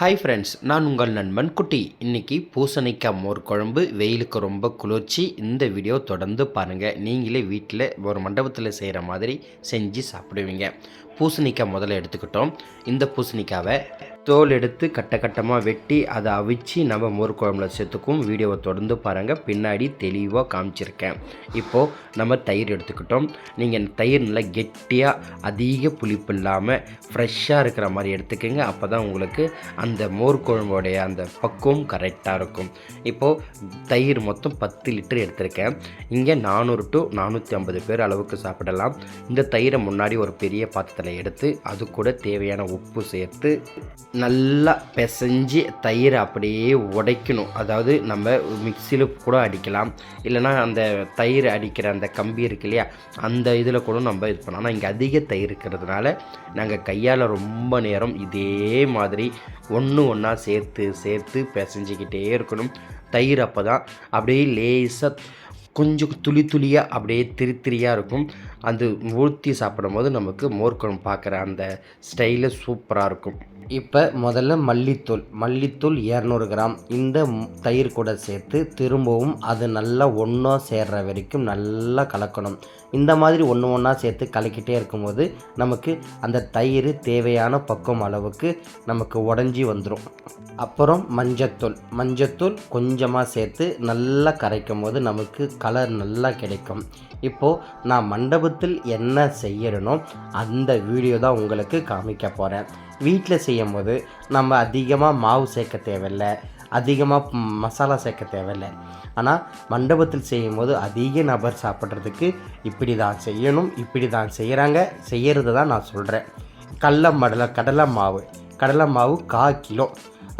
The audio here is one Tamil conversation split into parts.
ஹாய் ஃப்ரெண்ட்ஸ் நான் உங்கள் நண்பன் குட்டி. இன்றைக்கி பூசணிக்காய் மோர் குழம்பு வெயிலுக்கு ரொம்ப குளிர்ச்சி. இந்த வீடியோ தொடர்ந்து பாருங்கள் நீங்களே வீட்டில் ஒரு மண்டபத்தில் செய்கிற மாதிரி செஞ்சு சாப்பிடுவீங்க. பூசணிக்காய் முதல்ல எடுத்துக்கிட்டோம். இந்த பூசணிக்காவை தோல் எடுத்து கட்ட கட்டமாக வெட்டி அதை அவிச்சு நம்ம மோர் குழம்புல சேர்த்துக்கும். வீடியோவை தொடர்ந்து பாருங்கள் பின்னாடி தெளிவாக காமிச்சிருக்கேன். இப்போது நம்ம தயிர் எடுத்துக்கிட்டோம். நீங்கள் தயிர் நல்லா கெட்டியாக அதிக புளிப்பு இல்லாமல் ஃப்ரெஷ்ஷாக இருக்கிற மாதிரி எடுத்துக்கோங்க. அப்போ தான் உங்களுக்கு அந்த மோர்குழம்புடைய அந்த பக்குவம் கரெக்டாக இருக்கும். இப்போது தயிர் மொத்தம் பத்து லிட்டர் எடுத்திருக்கேன். இங்கே நானூறு டு நானூற்றி ஐம்பது பேர் அளவுக்கு சாப்பிடலாம். இந்த தயிரை முன்னாடி ஒரு பெரிய பாத்திரத்தில் எடுத்து அது கூட தேவையான உப்பு சேர்த்து நல்லா பிசைஞ்சு தயிரை அப்படியே உடைக்கணும். அதாவது நம்ம மிக்சியில் கூட அடிக்கலாம். இல்லைன்னா அந்த தயிர் அடிக்கிற அந்த கம்பி இருக்கு இல்லையா அந்த இதில் கூட நம்ம இது பண்ணலாம். ஆனால் இங்கே அதிக தயிர் இருக்கிறதுனால நாங்கள் கையால் ரொம்ப நேரம் இதே மாதிரி ஒன்று ஒன்றா சேர்த்து சேர்த்து பிசைஞ்சிக்கிட்டே இருக்கணும். தயிர் அப்போ தான் அப்படியே லேசாக கொஞ்சம் துளி துளியாக அப்படியே திரி திரியாக இருக்கும். அது ஊற்றி சாப்பிடும்போது நமக்கு மோர்க்குழம்பு பார்க்குற அந்த ஸ்டைலு சூப்பராக இருக்கும். இப்போ முதல்ல மல்லித்தூள். மல்லித்தூள் இரநூறு கிராம். இந்த தயிர் கூட சேர்த்து திரும்பவும் அது நல்லா ஒன்றா சேர்ற வரைக்கும் நல்லா கலக்கணும். இந்த மாதிரி ஒன்று ஒன்றா சேர்த்து கலக்கிட்டே இருக்கும்போது நமக்கு அந்த தயிர் தேவையான பக்குவம் அளவுக்கு நமக்கு உடஞ்சி வந்துடும் அப்புறம் மஞ்சத்தூள். மஞ்சத்தூள் கொஞ்சமாக சேர்த்து நல்லா கரைக்கும் போது நமக்கு கலர் நல்லா கிடைக்கும். இப்போது நான் மண்டபத்தில் என்ன செய்யறனோ அந்த வீடியோ தான் உங்களுக்கு காமிக்க போகிறேன் வீட்டில் செய்யும் போது நம்ம அதிகமாக மாவு சேர்க்க தேவையில்ல. அதிகமாக மசாலா சேர்க்க தேவையில்லை. ஆனால் மண்டபத்தில் செய்யும்போது அதிக நபர் சாப்பிட்றதுக்கு இப்படி தான் செய்யணும் இப்படி தான் செய்கிறாங்க செய்கிறது தான் நான் சொல்கிறேன் கடலை மடலை கடலை மாவு. கடலை மாவு கால் கிலோ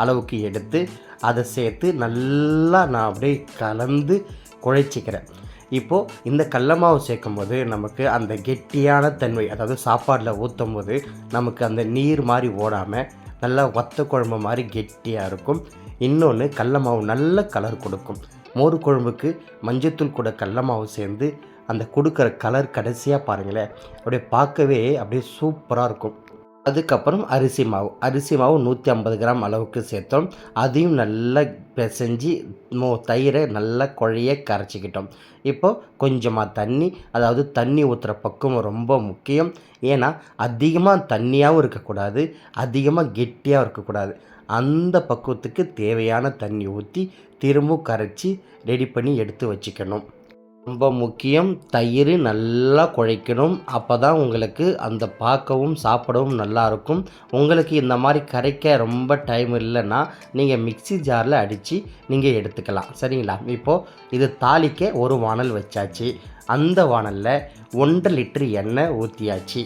அளவுக்கு எடுத்து அதை சேர்த்து நல்லா நான் அப்படியே கலந்து குழைச்சிக்கிறேன். இப்போது இந்த கடல மாவு சேர்க்கும்போது நமக்கு அந்த கெட்டியான தன்மை அதாவது சாப்பாட்டில் ஊற்றும் போது நமக்கு அந்த நீர் மாதிரி ஓடாமல் நல்லா வத்த குழம்பு மாதிரி கெட்டியாக இருக்கும். இன்னொன்று கடல மாவு நல்ல கலர் கொடுக்கும். மோர் குழம்புக்கு மஞ்சத்தூள் கூட கடல மாவு சேர்ந்து அந்த கொடுக்குற கலர் கடைசியாக பாருங்களேன். அப்படியே பார்க்கவே அப்படியே சூப்பராக இருக்கும். அதுக்கப்புறம் அரிசி மாவு. அரிசி மாவு நூற்றி ஐம்பது கிராம் அளவுக்கு சேர்த்தோம். அதையும் நல்லா பிசைஞ்சு மோ தயிரை நல்லா குழைய கரைச்சிக்கிட்டோம். இப்போ கொஞ்சமாக தண்ணி அதாவது தண்ணி ஊற்றுற பக்குவம் ரொம்ப முக்கியம். ஏன்னா அதிகமாக தண்ணியாகவும் இருக்கக்கூடாது அதிகமாக கெட்டியாகவும் இருக்கக்கூடாது. அந்த பக்குவத்துக்கு தேவையான தண்ணி ஊற்றி திரும்பவும் கரைச்சி ரெடி பண்ணி எடுத்து வச்சுக்கணும். ரொம்ப முக்கியம். தயிர் நல்லா குழைக்கணும். அப்போ தான் உங்களுக்கு அந்த பார்க்கவும் சாப்பிடவும் நல்லாயிருக்கும் உங்களுக்கு இந்த மாதிரி கரைக்க ரொம்ப டைம் இல்லைன்னா நீங்கள் மிக்ஸி ஜாரில் அடித்து நீங்கள் எடுத்துக்கலாம். சரிங்களா? இப்போது இது தாளிக்க ஒரு வானல் வச்சாச்சு. அந்த வானலில் ஒன்றரை லிட்டர் எண்ணெய் ஊற்றியாச்சு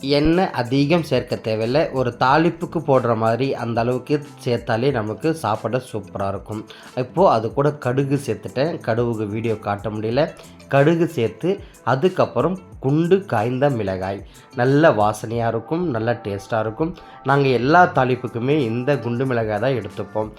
எண்ணெய் அதிகம் சேர்க்க தேவையில்லை. ஒரு தாளிப்புக்கு போடுற மாதிரி அந்த அளவுக்கு சேர்த்தாலே நமக்கு சாப்பிட சூப்பராக இருக்கும். இப்போது அது கூட கடுகு சேர்த்துட்டேன். கடுகு வீடியோ காட்ட முடியல. கடுகு சேர்த்து அதுக்கப்புறம் குண்டு காய்ந்த மிளகாய். நல்ல வாசனையாக இருக்கும். நல்ல டேஸ்ட்டாக இருக்கும். நாங்கள் எல்லா தாளிப்புக்குமே இந்த குண்டு மிளகாய் தான் எடுத்துப்போம்.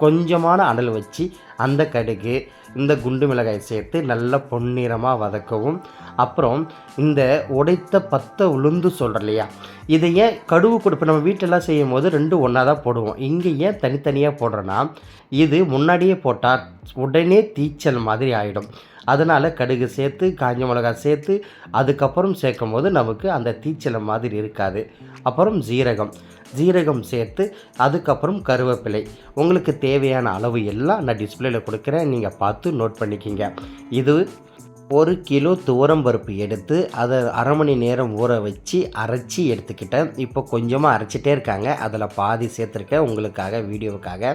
கொஞ்சமான அனல் வச்சு அந்த கடுகு இந்த குண்டு மிளகாய் சேர்த்து நல்லா பொன்னிறமாக வதக்கவும். அப்புறம் இந்த உடைத்த பத்தை உளுந்து சொல்கிறோம் இல்லையா? இதை ஏன் கடுகு கொடுப்பு நம்ம வீட்டிலலாம் செய்யும் போது ரெண்டும் ஒன்றா தான் போடுவோம். இங்கே ஏன் தனித்தனியாக போடுறோன்னா இது முன்னாடியே போட்டால் உடனே தீச்சல் மாதிரி ஆகிடும் அதனால் கடுகு சேர்த்து காஞ்ச மிளகாய் சேர்த்து அதுக்கப்புறம் சேர்க்கும் போது நமக்கு அந்த தீச்சலை மாதிரி இருக்காது. அப்புறம் ஜீரகம். ஜீரகம் சேர்த்து அதுக்கப்புறம் கருவேப்பிலை. உங்களுக்கு தேவையான அளவு எல்லாம் நான் டிஸ்பிளேல கொடுக்குறேன். நீங்கள் பார்த்து நோட் பண்ணிக்கிங்க. இது ஒரு கிலோ துவரம் பருப்பு எடுத்து அதை அரை மணி நேரம் ஊற வச்சு அரைச்சி எடுத்துக்கிட்டேன். இப்போ கொஞ்சமாக அரைச்சிட்டே இருக்காங்க. அதில் பாதி சேர்த்துருக்கேன் உங்களுக்காக வீடியோவுக்காக.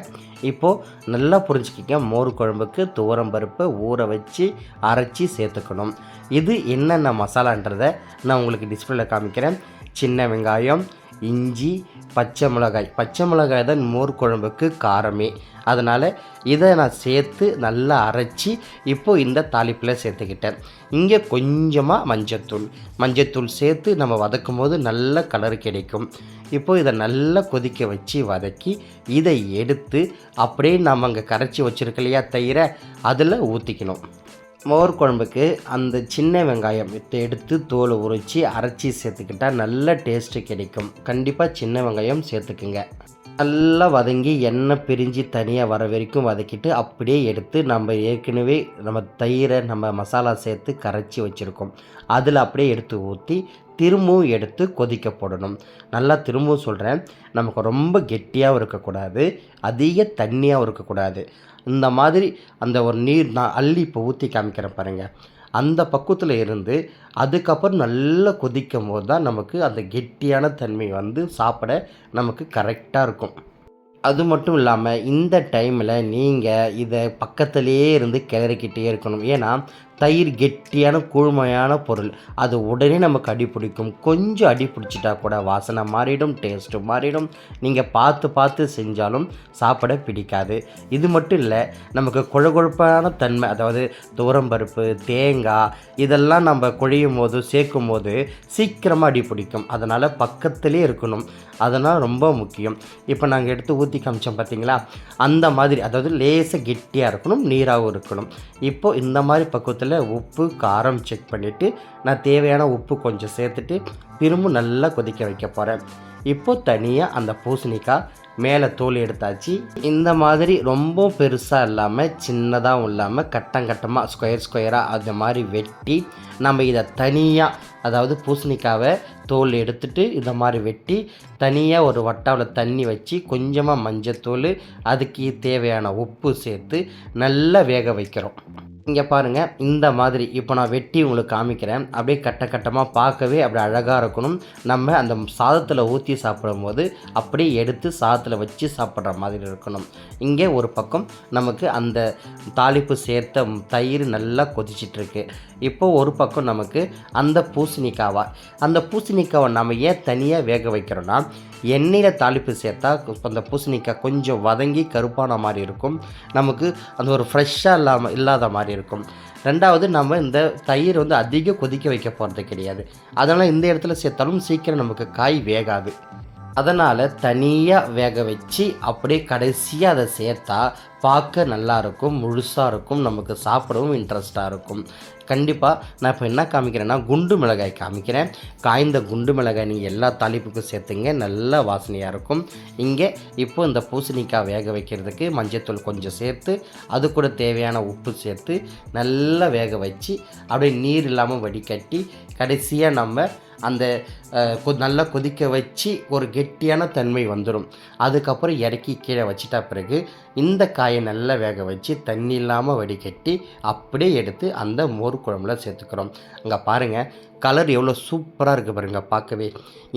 இப்போது நல்லா புரிஞ்சுக்கிங்க. மோர் குழம்புக்கு துவரம் பருப்பை ஊற வச்சு அரைச்சி சேர்த்துக்கணும். இது என்னென்ன மசாலான்றதை நான் உங்களுக்கு டிஸ்பிளேல காமிக்கிறேன். சின்ன வெங்காயம் இஞ்சி பச்சை மிளகாய். பச்சை மிளகாய் தான் மோர் குழம்புக்கு காரமே. அதனால் இதை நான் சேர்த்து நல்லா அரைச்சி இப்போது இந்த தாளிப்பில் சேர்த்துக்கிட்டேன். இங்கே கொஞ்சமாக மஞ்சத்தூள். மஞ்சத்தூள் சேர்த்து நம்ம வதக்கும் போது நல்ல கலர் கிடைக்கும். இப்போது இதை நல்லா கொதிக்க வச்சு வதக்கி இதை எடுத்து அப்படியே நம்ம அங்கே கரைச்சி வச்சுருக்க இல்லையா தயிரை அதில் ஊற்றிக்கணும் மோர் குழம்புக்கு அந்த சின்ன வெங்காயம் எடுத்து எடுத்து தோலை உரித்து அரைச்சி சேர்த்துக்கிட்டா நல்ல டேஸ்ட்டு கிடைக்கும். கண்டிப்பாக சின்ன வெங்காயம் சேர்த்துக்குங்க. நல்லா வதங்கி எண்ணெய் பிரிஞ்சு தனியாக வர வரைக்கும் வதக்கிட்டு அப்படியே எடுத்து நம்ம ஏற்கனவே நம்ம தயிரை நம்ம மசாலா சேர்த்து கரைச்சி வச்சுருக்கோம். அதில் அப்படியே எடுத்து ஊற்றி திரும்பவும் எடுத்து கொதிக்க போடணும். நல்லா திரும்பவும் சொல்கிறேன் நமக்கு ரொம்ப கெட்டியாகவும் இருக்கக்கூடாது அதிக தண்ணியாகவும் இருக்கக்கூடாது. இந்த மாதிரி அந்த ஒரு நீர் நான் அள்ளி இப்போ ஊற்றி காமிக்கிறேன் பாருங்கள் அந்த பக்குவத்தில் இருந்து அதுக்கப்புறம் நல்லா கொதிக்கும் போது தான் நமக்கு அந்த கெட்டியான தன்மை வந்து சாப்பிட நமக்கு கரெக்டாக இருக்கும். அது மட்டும் இல்லாமல் இந்த டைமில் நீங்கள் இதை பக்கத்துலேயே இருந்து கிளறிக்கிட்டே இருக்கணும். ஏன்னா தயிர் கெட்டியான கூழ்மையான பொருள். அது உடனே நமக்கு அடி பிடிக்கும். கொஞ்சம் அடி பிடிச்சிட்டா கூட வாசனை மாறிடும் டேஸ்ட்டு மாறிடும். நீங்கள் பார்த்து பார்த்து செஞ்சாலும் சாப்பிட பிடிக்காது. இது மட்டும் இல்லை நமக்கு குழகுழப்பான தன்மை அதாவது துவரம்பருப்பு தேங்காய் இதெல்லாம் நம்ம குழையும் போது சேர்க்கும் போது சீக்கிரமாக அடி பிடிக்கும். அதனால் பக்கத்துலேயே இருக்கணும். அதனால் ரொம்ப முக்கியம். இப்போ நாங்கள் எடுத்து ஊற்றி காமிச்சோம் பார்த்தீங்களா? அந்த மாதிரி அதாவது லேசாக கெட்டியாக இருக்கணும் நீராகவும் இருக்கணும். இப்போது இந்த மாதிரி பக்குவத்தில் உப்பு காரம் செக் பண்ணிவிட்டு நான் தேவையான உப்பு கொஞ்சம் சேர்த்துட்டு திரும்ப நல்லா கொதிக்க வைக்க போகிறேன் இப்போ தனியாக அந்த பூசணிக்காய் மேலே தோல் எடுத்தாச்சு. இந்த மாதிரி ரொம்ப பெருசாக இல்லாமல் சின்னதாகவும் இல்லாமல் கட்டம் கட்டமாக ஸ்கொயர் ஸ்கொயராக அந்த மாதிரி வெட்டி நம்ம இதை தனியாக அதாவது பூசணிக்காவை தோல் எடுத்துட்டு இந்த மாதிரி வெட்டி தனியாக ஒரு வட்டாவில் தண்ணி வச்சு கொஞ்சமாக மஞ்சத்தூள் அதுக்கு தேவையான உப்பு சேர்த்து நல்லா வேக வைக்கிறோம். இங்கே பாருங்கள் இந்த மாதிரி இப்போ நான் வெட்டி உங்களுக்கு காமிக்கிறேன். அப்படியே கட்ட கட்டமாக பார்க்கவே அப்படி அழகாக இருக்கணும். நம்ம அந்த சாதத்தில் ஊற்றி சாப்பிடும்போது அப்படியே எடுத்து சாதத்தில் வச்சு சாப்பிட்ற மாதிரி இருக்கணும். இங்கே ஒரு பக்கம் நமக்கு அந்த தாளிப்பு சேர்த்த தயிர் நல்லா கொதிச்சிட்ருக்கு இப்போ ஒரு பக்கம் நமக்கு அந்த பூசணிக்காவா? அந்த பூசணிக்காவை நம்ம ஏன் தனியாக வேக வைக்கிறோன்னா எண்ணெயில் தாளிப்பு சேர்த்தா அந்த பூசணிக்காய் கொஞ்சம் வதங்கி கருப்பான மாதிரி இருக்கும். நமக்கு அந்த ஒரு ஃப்ரெஷ்ஷாக இல்லாமல் இல்லாத மாதிரி இருக்கும். ரெண்டாவது நம்ம இந்த தயிர் வந்து அதிகம் கொதிக்க வைக்க போகிறது கிடையாது. அதனால் இந்த இடத்துல சேர்த்தாலும் சீக்கிரம் நமக்கு காய் வேகாது. அதனால் தனியாக வேக வச்சு அப்படியே கடைசியாக அதை சேர்த்தா பார்க்க நல்லா இருக்கும் முழுசாக இருக்கும் நமக்கு சாப்பிடவும் இன்ட்ரெஸ்ட்டாக இருக்கும். கண்டிப்பாக நான் இப்போ என்ன காமிக்கிறேன்னா குண்டு மிளகாய் காமிக்கிறேன். காய்ந்த குண்டு மிளகாய் நீங்கள் எல்லா தாளிப்புக்கும் சேர்த்துங்க நல்ல வாசனையாக இருக்கும். இங்கே இப்போ இந்த பூசணிக்காய் வேக வைக்கிறதுக்கு மஞ்சத்தூள் கொஞ்சம் சேர்த்து அது கூட தேவையான உப்பு சேர்த்து நல்லா வேக வச்சு அப்படியே நீர் இல்லாமல் வடிகட்டி கடைசியாக நம்ம அந்த கொ- நல்லா கொதிக்க வச்சு ஒரு கெட்டியான தன்மை வந்துடும் அதுக்கப்புறம் இறக்கி கீழே வச்சிட்டா பிறகு இந்த காயை நல்லா வேக வச்சு தண்ணி இல்லாமல் வடிகட்டி அப்படியே எடுத்து அந்த மோர் குழம்புல சேர்த்துக்கிறோம். அங்கே பாருங்கள் கலர் எவ்வளோ சூப்பராக இருக்குது பாருங்கள் பார்க்கவே.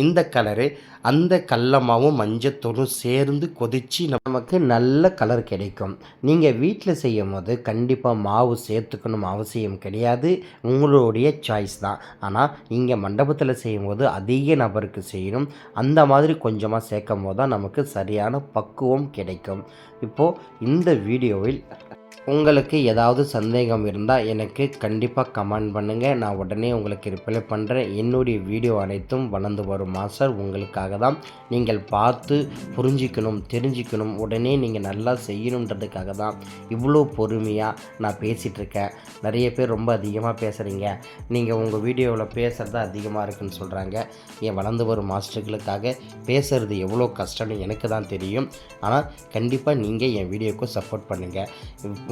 இந்த கலரு அந்த கல்லமாவும் மஞ்சத்தூளும் சேர்ந்து கொதித்து நமக்கு நல்ல கலர் கிடைக்கும். நீங்கள் வீட்டில் செய்யும் போது கண்டிப்பாக மாவு சேர்த்துக்கணும் அவசியம் கிடையாது. உங்களுடைய சாய்ஸ் தான். ஆனால் இங்கே மண்டபத்தில் செய்யும்போது அதிக நபருக்கு செய்யணும். அந்த மாதிரி கொஞ்சமாக சேர்க்கும் போது தான் நமக்கு சரியான பக்குவம் கிடைக்கும். இப்போது இந்த வீடியோவில் உங்களுக்கு ஏதாவது சந்தேகம் இருந்தால் எனக்கு கண்டிப்பாக கமெண்ட் பண்ணுங்கள் நான் உடனே உங்களுக்கு ரிப்ளை பண்ணுறேன் என்னுடைய வீடியோ அனைத்தும் வளர்ந்து வரும். மாஸ்டர் உங்களுக்காக தான் நீங்கள் பார்த்து புரிஞ்சிக்கணும் தெரிஞ்சுக்கணும். உடனே நீங்கள் நல்லா செய்யணுன்றதுக்காக தான் இவ்வளோ பொறுமையாக நான் பேசிகிட்ருக்கேன் நிறைய பேர் ரொம்ப அதிகமாக பேசுகிறீங்க நீங்கள் உங்கள் வீடியோவில் பேசுகிறது அதிகமாக இருக்குன்னு சொல்கிறாங்க என் வளர்ந்து வரும் மாஸ்டர்களுக்காக பேசுகிறது எவ்வளோ கஷ்டம்னு எனக்கு தான் தெரியும். ஆனால் கண்டிப்பாக நீங்கள் என் வீடியோவுக்கு சப்போர்ட் பண்ணுங்கள்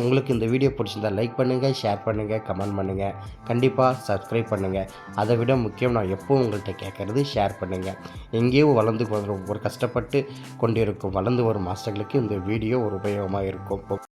உங்களுக்கு இந்த வீடியோ பிடிச்சிருந்தா லைக் பண்ணுங்கள் ஷேர் பண்ணுங்கள் கமெண்ட் பண்ணுங்கள் கண்டிப்பாக சப்ஸ்கிரைப் பண்ணுங்கள் அதை விட முக்கியம் நான் எப்போவும் உங்கள்கிட்ட கேட்குறது ஷேர் பண்ணுங்கள் எங்கேயோ வளர்ந்து ஒரு கஷ்டப்பட்டு கொண்டிருக்கும் வளர்ந்து வரும் மாஸ்டர்களுக்கு இந்த வீடியோ ஒரு உபயோகமாக இருக்கும்.